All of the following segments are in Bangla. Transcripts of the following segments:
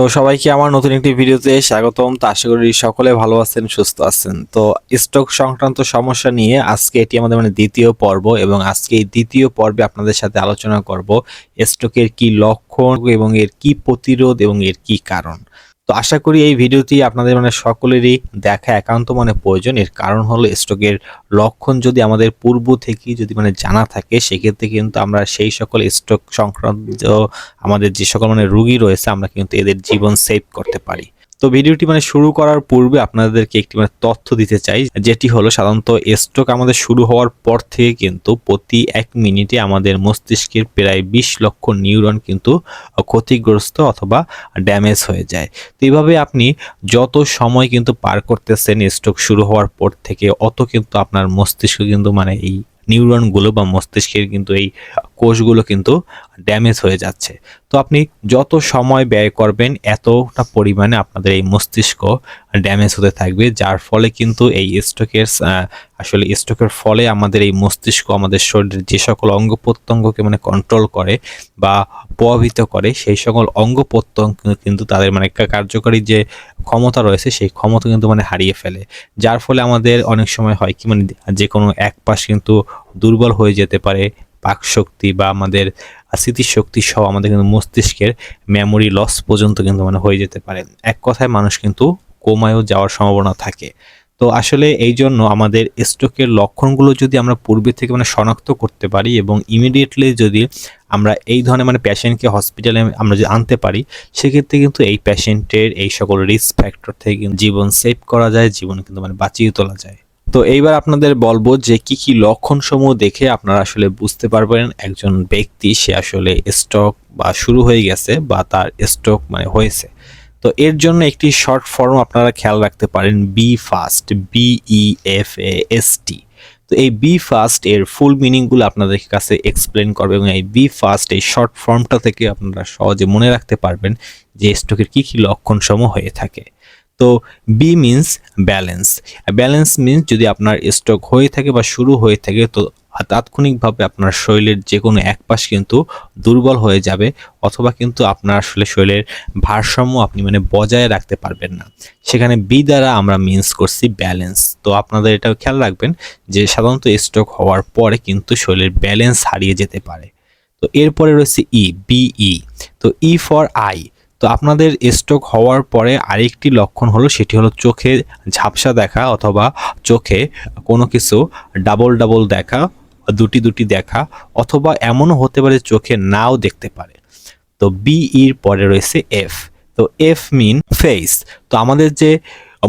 তো সবাইকে আমার নতুন একটি ভিডিওতে স্বাগতম। তো আশা করি সকলে ভালো আছেন, সুস্থ আছেন। তো স্টক সংক্রান্ত সমস্যা নিয়ে আজকে এটি আমাদের মানে দ্বিতীয় পর্ব এবং আজকে এই দ্বিতীয় পর্বে আপনাদের সাথে আলোচনা করব স্টকের কি লক্ষণ এবং এর কি প্রতিরোধ এবং এর কি কারণ। তো আশা করি এই ভিডিওটি আপনাদের মানে সকলেরই দেখা একান্ত মানে প্রয়োজন। এর কারণ হলো স্টকের লক্ষণ যদি আমাদের পূর্ব থেকে যদি মানে জানা থাকে, সেক্ষেত্রে কিন্তু আমরা সেই সকল স্টক সংক্রান্ত আমাদের যে সকল মানে রুগী রয়েছে, আমরা কিন্তু এদের জীবন সেভ করতে পারি। তো ভিডিওটি মানে শুরু করার পূর্বে আপনাদেরকে একটি মানে তথ্য দিতে চাই, যেটি হলো সাধারণত স্ট্রোক আমাদের শুরু হওয়ার পর থেকে কিন্তু প্রতি এক মিনিটে আমাদের মস্তিষ্কের প্রায় বিশ লক্ষ নিউরন কিন্তু ক্ষতিগ্রস্ত অথবা ড্যামেজ হয়ে যায়। তো এইভাবে আপনি যত সময় কিন্তু পার করতেছেন স্ট্রোক শুরু হওয়ার পর থেকে, অত কিন্তু আপনার মস্তিষ্ক কিন্তু মানে এই নিউরনগুলো বা মস্তিষ্কের কিন্তু এই কোষগুলো কিন্তু ড্যামেজ হয়ে যাচ্ছে। তো আপনি যত সময় ব্যয় করবেন, এতটা পরিমাণে আপনাদের এই মস্তিষ্ক ড্যামেজ হতে থাকবে, যার ফলে কিন্তু এই স্ট্রোকের আসলে স্ট্রোকের ফলে আমাদের এই মস্তিষ্ক, আমাদের শরীরের যে সকল অঙ্গ প্রত্যঙ্গকে মানে কন্ট্রোল করে বা প্রভাবিত করে, সেই সকল অঙ্গ প্রত্যঙ্গ কিন্তু তাদের মানে কার্যকরী যে ক্ষমতা রয়েছে, সেই ক্ষমতা কিন্তু মানে হারিয়ে ফেলে। যার ফলে আমাদের অনেক সময় হয় কি মানে যে কোনো এক পাশ কিন্তু দুর্বল হয়ে যেতে পারে পাক শক্তি বা আমাদের স্মৃতিশক্তি সহ আমাদের কিন্তু মস্তিষ্কের মেমোরি লস পর্যন্ত কিন্তু মানে হয়ে যেতে পারে। এক কথায় মানুষ কিন্তু কোমায়ও যাওয়ার সম্ভাবনা থাকে। তো আসলে এই জন্য আমাদের স্ট্রোকের লক্ষণগুলো যদি আমরা পূর্বে থেকে মানে শনাক্ত করতে পারি এবং ইমিডিয়েটলি যদি আমরা এই ধরনের মানে পেশেন্টকে হসপিটালে আমরা যদি আনতে পারি, সেক্ষেত্রে কিন্তু এই পেশেন্টের এই সকল রিস্ক ফ্যাক্টর থেকে জীবন সেভ করা যায়, জীবন কিন্তু মানে বাঁচিয়ে তোলা যায়। তো এইবার আপনাদের বলব যে কি কি লক্ষণ সমূহ দেখে আপনারা আসলে বুঝতে পারবেন একজন ব্যক্তি সে আসলে স্ট্রোক বা শুরু হয়ে গেছে বা তার স্ট্রোক মানে হয়েছে। তো এর জন্য একটি শর্ট ফর্ম আপনারা খেয়াল রাখতে পারেন B fast B E F A S T তো এই বি ফাস্ট এর ফুল মিনিংগুলো আপনাদের কাছে এক্সপ্লেন করবে এবং এই বি ফাস্ট এই শর্ট ফর্মটা থেকে আপনারা সহজে মনে রাখতে পারবেন যে স্ট্রোকের কী কী লক্ষণসমূহ হয়ে থাকে। তো B means balance balance means যদি আপনার স্ট্রোক হয়ে থাকে বা শুরু হয়ে থাকে, তো তাৎক্ষণিকভাবে আপনার শরীরের যে কোনো এক পাশ কিন্তু দুর্বল হয়ে যাবে অথবা কিন্তু আপনার আসলে শরীরের ভারসাম্য আপনি মানে বজায় রাখতে পারবেন না। সেখানে বি দ্বারা আমরা মিন্স করছি ব্যালেন্স তো আপনাদের এটা খেয়াল রাখবেন যে সাধারণত স্ট্রোক হওয়ার পরে কিন্তু শরীরের ব্যালেন্স হারিয়ে যেতে পারে। তো এরপরে রয়েছে ই বিই তো ই ফর আই তো আপনাদের স্ট্রোক হওয়ার পরে আরেকটি লক্ষণ হলো, সেটি হলো চোখে ঝাপসা দেখা অথবা চোখে কোনো কিছু ডাবল ডাবল দেখা, দুটি দুটি দেখা অথবা এমনও হতে পারে চোখে নাও দেখতে পারে। তো বিইর পরে রয়েছে এফ তো এফ মিন ফেস তো আমাদের যে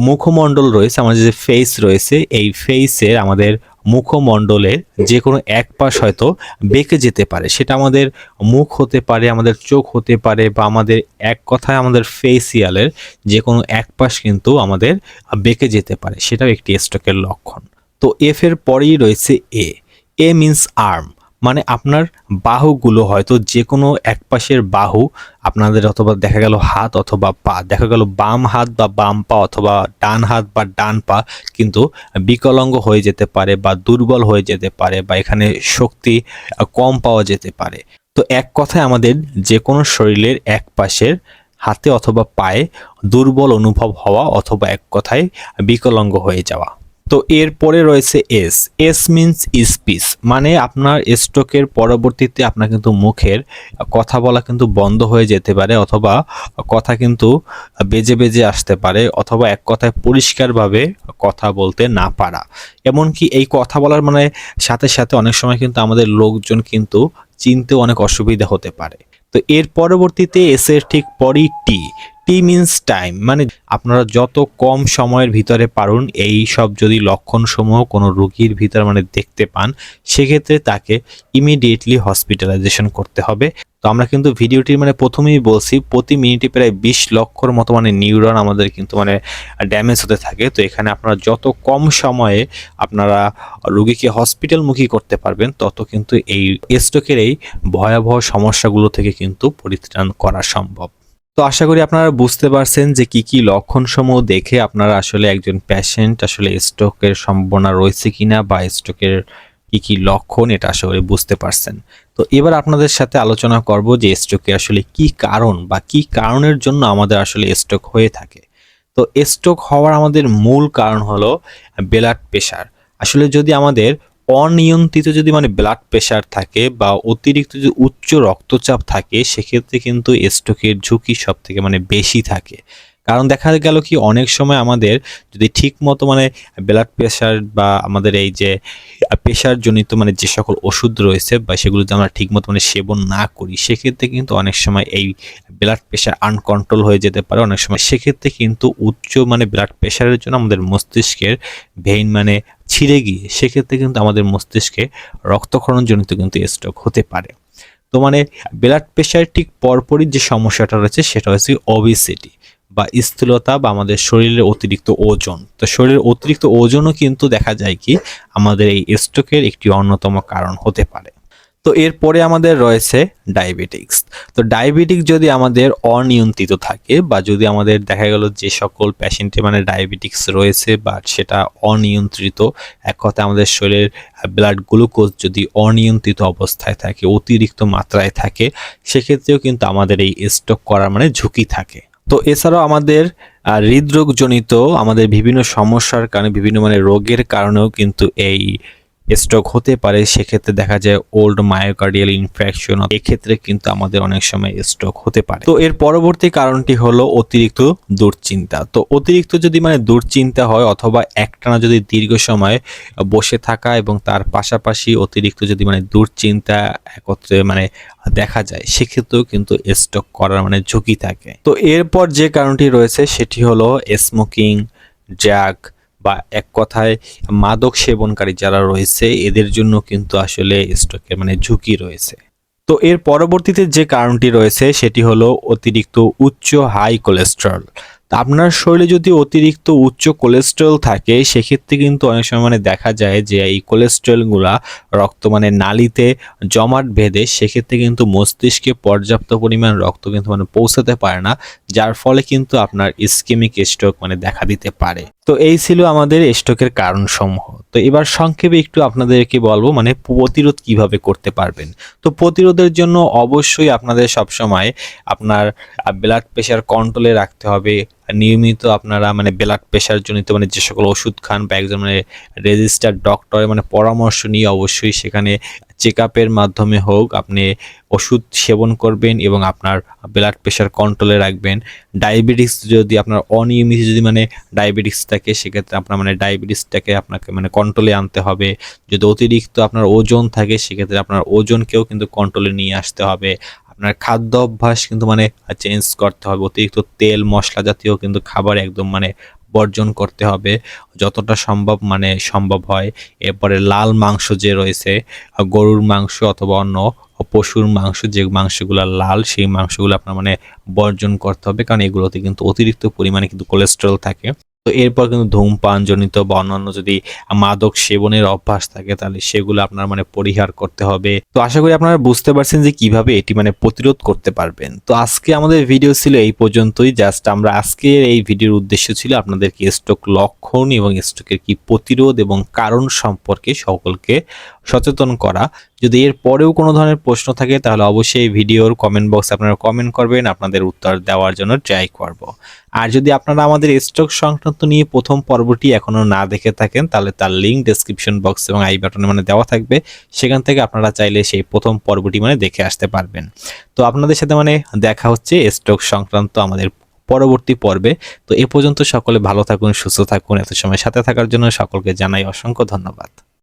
মুখমণ্ডল রয়েছে, আমাদের যে ফেস রয়েছে, এই ফেসের আমাদের মুখমণ্ডলের যে কোনো এক পাশ হয়তো বেঁকে যেতে পারে। সেটা আমাদের মুখ হতে পারে, আমাদের চোখ হতে পারে বা আমাদের এক কথায় আমাদের ফেসিয়ালের যে কোনো এক পাশ কিন্তু আমাদের বেঁকে যেতে পারে। সেটাও একটি স্ট্রোকের লক্ষণ। তো এফ এর পরেই রয়েছে এ এ মিন্স আর্ম মানে আপনার বাহুগুলো হয়তো যে কোনো এক পাশের বাহু আপনাদের অথবা দেখা গেল হাত অথবা পা, দেখা গেল বাম হাত বা বাম পা অথবা ডান হাত বা ডান পা কিন্তু বিকলঙ্গ হয়ে যেতে পারে বা দুর্বল হয়ে যেতে পারে বা এখানে শক্তি কম পাওয়া যেতে পারে। তো এক কথায় আমাদের যে কোনো শরীরের এক পাশের হাতে অথবা পায়ে দুর্বল অনুভব হওয়া অথবা এক কথায় বিকলঙ্গ হয়ে যাওয়া। তো এরপরে রয়েছে এস এস মিন্স স্পিচ মানে আপনার স্ট্রোকের পরবর্তীতে আপনার কিন্তু মুখের কথা বলা কিন্তু বন্ধ হয়ে যেতে পারে অথবা কথা কিন্তু বেজে বেজে আসতে পারে অথবা এক কথায় পরিষ্কারভাবে কথা বলতে না পারা। এমনকি এই কথা বলার মানে সাথে সাথে অনেক সময় কিন্তু আমাদের লোকজন কিন্তু চিনতে অনেক অসুবিধা হতে পারে। তো এর পরবর্তীতে এস এর ঠিক পরই টি টি মিনস টাইম মানে আপনারা যত কম সময়ের ভিতরে পারুন, এই সব যদি লক্ষণসমূহ কোনো রোগীর ভিতরে মানে দেখতে পান, সেক্ষেত্রে তাকে ইমিডিয়েটলি হসপিটালাইজেশন করতে হবে। তো আমরা কিন্তু ভিডিওটির মানে প্রথমেই বলছি, প্রতি মিনিটে প্রায় বিশ লক্ষর মতো মানে নিউরন আমাদের কিন্তু মানে ড্যামেজ হতে থাকে। তো এখানে আপনারা যত কম সময়ে আপনারা রোগীকে হসপিটালমুখী করতে পারবেন, তত কিন্তু এই স্ট্রোকের এই ভয়াবহ সমস্যাগুলো থেকে কিন্তু পরিত্রাণ করা সম্ভব। তো আশা করি আপনারা বুঝতে পারছেন যে কি কি লক্ষণসমূহ দেখে আপনারা আসলে একজন পেশেন্ট আসলে স্ট্রোকের সম্ভাবনা রয়েছে কিনা বা স্ট্রোকের কি কি লক্ষণ এটা করি বুঝতে পারছেন। তো এবার আপনাদের সাথে আলোচনা করব যে স্ট্রোকে আসলে কি কারণ বা কি কারণের জন্য আমাদের আসলে স্ট্রোক হয়ে থাকে। তো স্ট্রোক হওয়ার আমাদের মূল কারণ হলো ব্লাড প্রেশার আসলে যদি আমাদের অনিয়ন্ত্রিত যদি মানে ব্লাড প্রেশার থাকে বা অতিরিক্ত যদি উচ্চ রক্তচাপ থাকে, সেক্ষেত্রে কিন্তু স্ট্রোকের ঝুঁকি সব থেকে মানে বেশি থাকে। কারণ দেখা গেল কি, অনেক সময় আমাদের যদি ঠিক মতো মানে ব্লাড প্রেশার বা আমাদের এই যে প্রেশার জনিত মানে যে সকল ওষুধ রয়েছে বা সেগুলো যদি আমরা ঠিক মতো মানে সেবন না করি, সেক্ষেত্রে কিন্তু অনেক সময় এই ব্লাড প্রেশার আনকন্ট্রোল হয়ে যেতে পারে। অনেক সময় সেক্ষেত্রে কিন্তু উচ্চ মানে ব্লাড প্রেশারের জন্য আমাদের মস্তিষ্কের ভেইন মানে ছিঁড়ে গিয়ে, সেক্ষেত্রে কিন্তু আমাদের মস্তিষ্কে রক্তক্ষরণজনিত কিন্তু স্ট্রোক হতে পারে। তো মানে ব্লাড প্রেশার ঠিক পরপরই যে সমস্যাটা রয়েছে, সেটা হচ্ছে ওবিসিটি বা স্থূলতা বা আমাদের শরীরের অতিরিক্ত ওজন। তো শরীরের অতিরিক্ত ওজনও কিন্তু দেখা যায় কি আমাদের এই স্ট্রোকের একটি অন্যতম কারণ হতে পারে। তো এরপরে আমাদের রয়েছে ডায়াবেটিক্স। তো ডায়াবেটিক যদি আমাদের অনিয়ন্ত্রিত থাকে বা যদি আমাদের দেখা গেল যে সকল প্যাশেন্টে মানে ডায়াবেটিক্স রয়েছে বা সেটা অনিয়ন্ত্রিত, এক কথায় আমাদের শরীরের ব্লাড গ্লুকোজ যদি অনিয়ন্ত্রিত অবস্থায় থাকে, অতিরিক্ত মাত্রায় থাকে, সেক্ষেত্রেও কিন্তু আমাদের এই স্ট্রোক করার মানে ঝুঁকি থাকে। তো এছাড়াও আমাদের হৃদরোগজনিত আমাদের বিভিন্ন সমস্যার কারণে বিভিন্ন মানে রোগের কারণেও কিন্তু এই স্ট্রোক হতে পারে, সেক্ষেত্রে দেখা যায় ওল্ড মায়োকার্ডিয়াল ইনফেকশন এক্ষেত্রে কিন্তু আমাদের অনেক সময় স্ট্রোক হতে পারে। তো এর পরবর্তী কারণটি হলো অতিরিক্ত দুশ্চিন্তা। তো অতিরিক্ত যদি মানে দুশ্চিন্তা হয় অথবা একটানা যদি দীর্ঘ সময় বসে থাকা এবং তার পাশাপাশি অতিরিক্ত যদি মানে দুশ্চিন্তা একত্রে মানে দেখা যায়, সেক্ষেত্রেও কিন্তু স্ট্রোক করার মানে ঝুঁকি থাকে। তো এরপর যে কারণটি রয়েছে, সেটি হলো স্মোকিং ড্রাগ বা এক কথায় মাদক সেবনকারী যারা রয়েছে, এদের জন্য কিন্তু আসলে স্ট্রোকের মানে ঝুঁকি রয়েছে। তো এর পরবর্তীতে যে কারণটি রয়েছে, সেটি হলো অতিরিক্ত উচ্চ হাই কোলেস্ট্রল। আপনার শরীরে যদি অতিরিক্ত উচ্চ কোলেস্ট্রল থাকে, সেক্ষেত্রে কিন্তু অনেক সময় মানে দেখা যায় যে এই কোলেস্ট্রলগুলা রক্ত মানে নালিতে জমাট বেঁধে, সেক্ষেত্রে কিন্তু মস্তিষ্কে পর্যাপ্ত পরিমাণ রক্ত কিন্তু মানে পৌঁছাতে পারে না, যার ফলে কিন্তু আপনার স্কিমিক স্ট্রোক মানে দেখা দিতে পারে। তো এই ছিল আমাদের স্ট্রোকের কারণ সমূহ তো এবার সংক্ষেপে একটু আপনাদেরকে বলব মানে প্রতিরোধ কীভাবে করতে পারবেন। তো প্রতিরোধের জন্য অবশ্যই আপনাদের সবসময় আপনার ব্লাড প্রেশার কন্ট্রোলে রাখতে হবে নিয়মিত আপনারা মানে ব্লাড প্রেশার জনিত মানে যে সকল ওষুধ খান বা একজন মানে রেজিস্টার্ড ডক্টরের মানে পরামর্শ নিয়ে অবশ্যই সেখানে চেক আপের মাধ্যমে হোক আপনি ওষুধ সেবন করবেন এবং আপনার ব্লাড প্রেশার কন্ট্রোলে রাখবেন। ডায়াবেটিস যদি আপনার অনিয়মিত যদি মানে ডায়াবেটিস থাকে, সেক্ষেত্রে আপনার মানে ডায়াবেটিসটাকে আপনাকে মানে কন্ট্রোলে আনতে হবে। যদি অতিরিক্ত আপনার ওজন থাকে, সেক্ষেত্রে আপনার ওজনকেও কিন্তু কন্ট্রোলে নিয়ে আসতে হবে। আপনার খাদ্য অভ্যাস কিন্তু মানে চেঞ্জ করতে হবে। অতিরিক্ত তেল, মশলা জাতীয় কিন্তু খাবার একদম মানে বর্জন করতে হবে। যতটা সম্ভব মানে সম্ভব হয়। এরপরে লাল মাংস যে রয়েছে, গরুর মাংস অথবা অন্য পশুর মাংস, যে মাংসগুলো লাল, সেই মাংসগুলো আপনার মানে বর্জন করতে হবে। কারণ এগুলোতে কিন্তু অতিরিক্ত পরিমাণে কিন্তু কোলেস্টেরল থাকে। তো এরপর কিন্তু ধূমপান জনিত বা অন্যান্য যদি মাদক সেবনের অভ্যাস থাকে, তাহলে সেগুলো আপনার মানে পরিহার করতে হবে। তো আশা করি আপনারা বুঝতে পারছেন যে কীভাবে এটি মানে প্রতিরোধ করতে পারবেন। তো আজকে আমাদের ভিডিও ছিল এই পর্যন্তই। জাস্ট আমরা আজকের এই ভিডিওর উদ্দেশ্য ছিল আপনাদেরকে স্ট্রোক লক্ষণ এবং স্ট্রোকের কি প্রতিরোধ এবং কারণ সম্পর্কে সকলকে সচেতন করা। যদি এর পরেও কোনো ধরনের প্রশ্ন থাকে, তাহলে অবশ্যই ভিডিওর কমেন্ট বক্সে আপনারা কমেন্ট করবেন, আপনাদের উত্তর দেওয়ার জন্য ট্রাই করব। আর যদি আপনারা আমাদের স্টক সংক্রান্ত নিয়ে প্রথম পর্বটি এখনও না দেখে থাকেন, তাহলে তার লিঙ্ক ডেসক্রিপশন বক্স এবং আই বাটনে মানে দেওয়া থাকবে। সেখান থেকে আপনারা চাইলে সেই প্রথম পর্বটি মানে দেখে আসতে পারবেন। তো আপনাদের সাথে মানে দেখা হচ্ছে স্টক সংক্রান্ত আমাদের পরবর্তী পর্বে। তো এ পর্যন্ত সকলে ভালো থাকুন, সুস্থ থাকুন, এত সময় সাথে থাকার জন্য সকলকে জানাই অসংখ্য ধন্যবাদ।